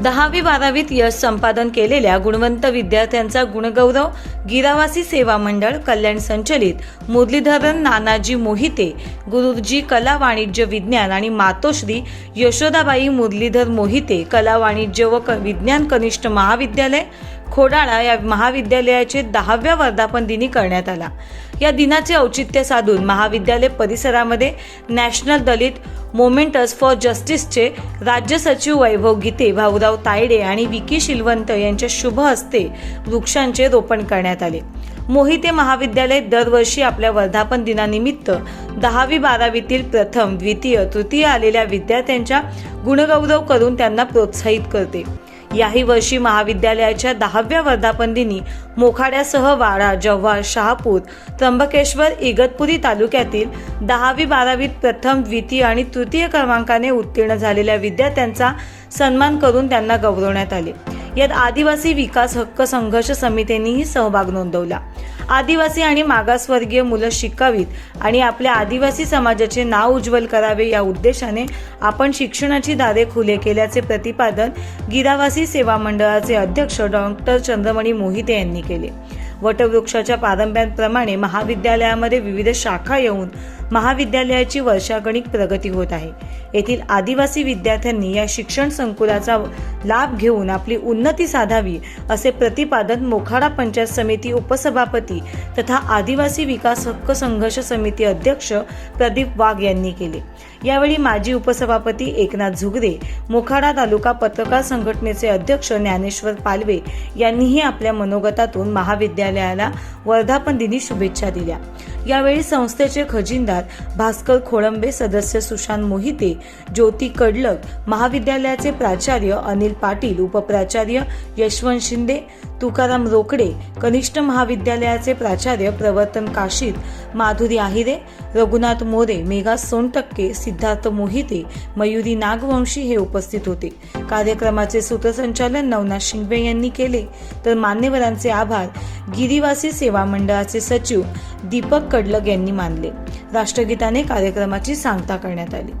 दहावी बारावीत यश संपादन केलेल्या गुणवंत विद्यार्थ्यांचा गुणगौरव गिरावासी सेवा मंडळ कल्याण संचलित. मुरलीधरन नानाजी मोहिते गुरुजी कला वाणिज्य विज्ञान आणि मातोश्री यशोदाबाई मुरलीधर मोहिते कला वाणिज्य व क- विज्ञान कनिष्ठ महाविद्यालय खोडाळा या महाविद्यालयाचे दहाव्या वर्धापन दिनी करण्यात आला. या दिनाचे औचित्य साधून महाविद्यालय परिसरामध्ये नॅशनल दलित मोमेंटस फॉर जस्टिसचे राज्य सचिव वैभव गीते भाऊराव तायडे आणि विकी शिलवंत यांच्या शुभ हस्ते वृक्षांचे रोपण करण्यात आले. मोहिते महाविद्यालय दरवर्षी आपल्या वर्धापन दिनानिमित्त दहावी बारावीतील प्रथम द्वितीय तृतीय आलेल्या विद्यार्थ्यांच्या गुणगौरव करून त्यांना प्रोत्साहित करते. याही वर्षी महाविद्यालयाच्या दहाव्या वर्धापन दिनी मोखाड्यासह वाडा जव्हार शहापूर त्र्यंबकेश्वर इगतपुरी तालुक्यातील दहावी बारावीत प्रथम द्वितीय आणि तृतीय क्रमांकाने उत्तीर्ण झालेल्या विद्यार्थ्यांचा सन्मान करून त्यांना गौरवण्यात आले. यात आदिवासी विकास हक्क संघर्ष समितीनेही सहभाग नोंदवला. आदिवासी आणि मागासवर्गीय मुलं शिकावीत आणि आपल्या आदिवासी समाजाचे नाव उज्ज्वल करावे या उद्देशाने आपण शिक्षणाची दारे खुले केल्याचे प्रतिपादन गिरावासी सेवा मंडळाचे अध्यक्ष डॉक्टर चंद्रमणी मोहिते यांनी केले. वटवृक्षाच्या पारंब्यांप्रमाणे महाविद्यालयामध्ये विविध शाखा येऊन महाविद्यालयाची वर्षागणिक प्रगती होत आहे. येथील आदिवासी विद्यार्थ्यांनी या शिक्षण संकुलाचा लाभ घेऊन आपली उन्नती साधावी असे प्रतिपादन मोखाडा पंचायत समिती उपसभापती तथा आदिवासी विकास हक्क संघर्ष समिती अध्यक्ष प्रदीप वाघ यांनी केले. यावेळी माजी उपसभापती एकनाथ झुगरे मोखाडा तालुका पत्रकार संघटनेचे अध्यक्ष ज्ञानेश्वर पालवे यांनीही आपल्या मनोगतातून महाविद्यालयाला वर्धापन दिनी शुभेच्छा दिल्या. यावेळी संस्थेचे खजिनदार भास्कर खोळंबे सदस्य सुशांत मोहिते ज्योती कडलक महाविद्यालयाचे प्राचार्य अनिल पाटील उपप्राचार्य यशवंत शिंदे तुकाराम रोकडे कनिष्ठ महाविद्यालयाचे प्राचार्य प्रवर्तन काशीद माधुरी आहिरे रघुनाथ मोरे मेघा सोनटक्के सिद्धार्थ मोहिते मयुरी नागवंशी हे उपस्थित होते. कार्यक्रमाचे सूत्रसंचालन नवनाथ शिंगवे यांनी केले. तर मान्यवरांचे आभार. गिरिवासी सेवा मंडळाचे सचिव दीपक कडलग यांनी मानले. राष्ट्रगीताने कार्यक्रमाची सांगता करण्यात आली.